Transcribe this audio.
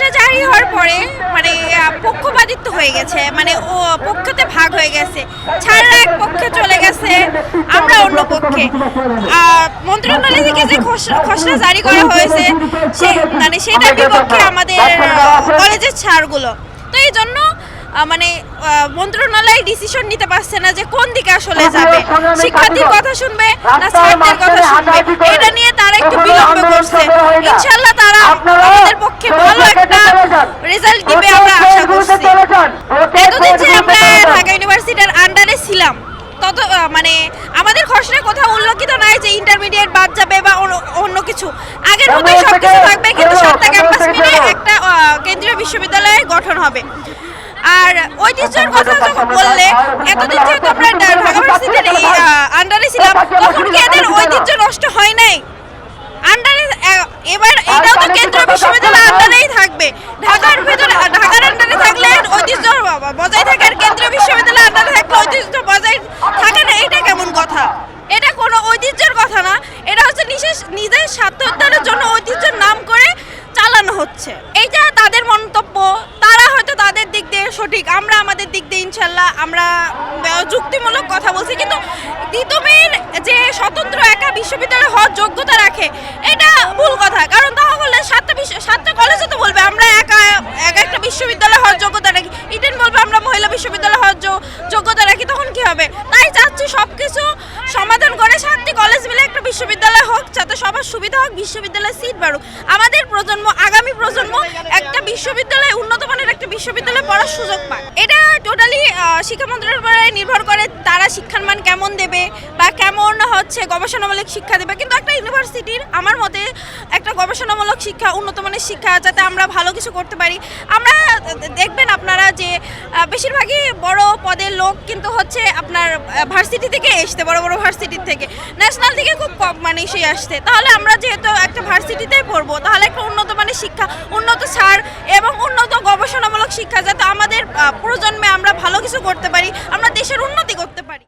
খসড়া জারি হওয়ার পরে মানে পক্ষপাতিত্ব হয়ে গেছে। মানে ও পক্ষতে ভাগ হয়ে গেছে। ছাড়রা এক পক্ষে চলে গেছে। আমরা অন্য পক্ষে। মন্ত্রণালয় থেকে যে খসড়া জারি করা হয়েছে, সে মানে সেটার বিপক্ষে আমাদের কলেজের ছাড়গুলো। তো এই জন্য মানে মন্ত্রণালয় ডিসিশন নিতে পারছে না যে কোন দিকে আসলে যাবে। শিক্ষার্থীর কথা শুনবে না ছাত্রদের কথা শুনবে। এটা নিয়ে তারা একটু বিলম্ব করছে ইনশাল্লাহ তারা আমাদের পক্ষে ভালো একটা রেজাল্ট দিবে আমরা আশা করছি এতদিন যে আমরা ঢাকা ইউনিভার্সিটির আন্ডারে ছিলাম। তত মানে আমাদের খসড়া কোথাও উল্লেখিত নাই যে ইন্টারমিডিয়েট বাদ যাবে বা অন্য- কিছু। আগের মতোই সব কিছু থাকবে কিন্তু সাতটা ক্যাম্পাস মিলে একটা কেন্দ্রীয় বিশ্ববিদ্যালয় গঠন হবে। আর ঐতিহ্যের কথা যখন বললে এতদিন যেহেতু আমরা ঢাকা ইউনিভার্সিটির আন্ডারে ছিলাম তখন কি এদের ঐতিহ্য নষ্ট হয় নাই? আন্ডারে এবার এটাও তো কেন্দ্রীয় বিশ্ববিদ্যালয় আন্ডারেই থাকবে। ভিতরে ঢাকার আন্ডারে থাকলে ঐতিহ্য বজায় থাকে আর কেন্দ্রীয় বিশ্ববিদ্যালয় আন্ডারে থাকলে ঐতিহ্য বজায় থাকে না এটা কেমন কথা এটা কোনো ঐতিহ্যের কথা না এটা হচ্ছে নিজের নিজের স্বার্থ উদ্ধারের জন্য ঐতিহ্যের নাম করে চালানো হচ্ছে। এইটা তাদের মন্তব্য। তারা হয়তো তাদের দিক দিয়ে সঠিক। আমরা আমাদের দিক দিয়ে ইনশাল্লাহ আমরা যুক্তিমূলক কথা বলছি। কিন্তু তিতুমির যে স্বতন্ত্র একা বিশ্ববিদ্যালয় হওয়ার যোগ্যতা রাখে, এটা ভুল কথা। কারণ তাহলে সাতটা বিশ্ব সাতটা কলেজে তো বলবে, আমরা একা, এক একটা বিশ্ববিদ্যালয় হওয়ার যোগ্যতা রাখি। ইডেন বলবে, আমরা মহিলা বিশ্ববিদ্যালয় হওয়ার যোগ্যতা রাখি, তখন কি হবে? তাই চাচ্ছি সব কিছু সমাধান করে সাতটি কলেজ মিলে একটা বিশ্ববিদ্যালয় হোক যাতে সবার সুবিধা হোক বিশ্ববিদ্যালয়ে সিট বাড়ুক। আমাদের প্রজন্ম, আগামী প্রজন্ম একটা বিশ্ববিদ্যালয়, উন্নত মানের একটা বিশ্ববিদ্যালয়ে পড়ার সুযোগ পায় এটা টোটালি শিক্ষা উপরে নির্ভর করে তারা শিক্ষার মান কেমন দেবে বা কেমন হচ্ছে গবেষণামূলক শিক্ষা দেবে। কিন্তু একটা ইউনিভার্সিটির আমার মতে একটা গবেষণামূলক শিক্ষা উন্নত মানের শিক্ষা যাতে আমরা ভালো কিছু করতে পারি। আমরা দেখবেন আপনারা যে বেশিরভাগই বড় পদের লোক কিন্তু হচ্ছে আপনার ভার্সিটি থেকে আসতে বড় বড় ভার্সিটি থেকে। ন্যাশনাল থেকে খুব কম মানে সে আসতে তাহলে আমরা যেহেতু একটা ভার্সিটিতেই পড়ব, তাহলে একটা উন্নত মানের শিক্ষা, উন্নত সার এবং উন্নত গবেষণামূলক শিক্ষা যাতে আমাদের প্রজন্মে আমরা ভালো কিছু করতে পারি, আমরা দেশের উন্নতি করতে পারি।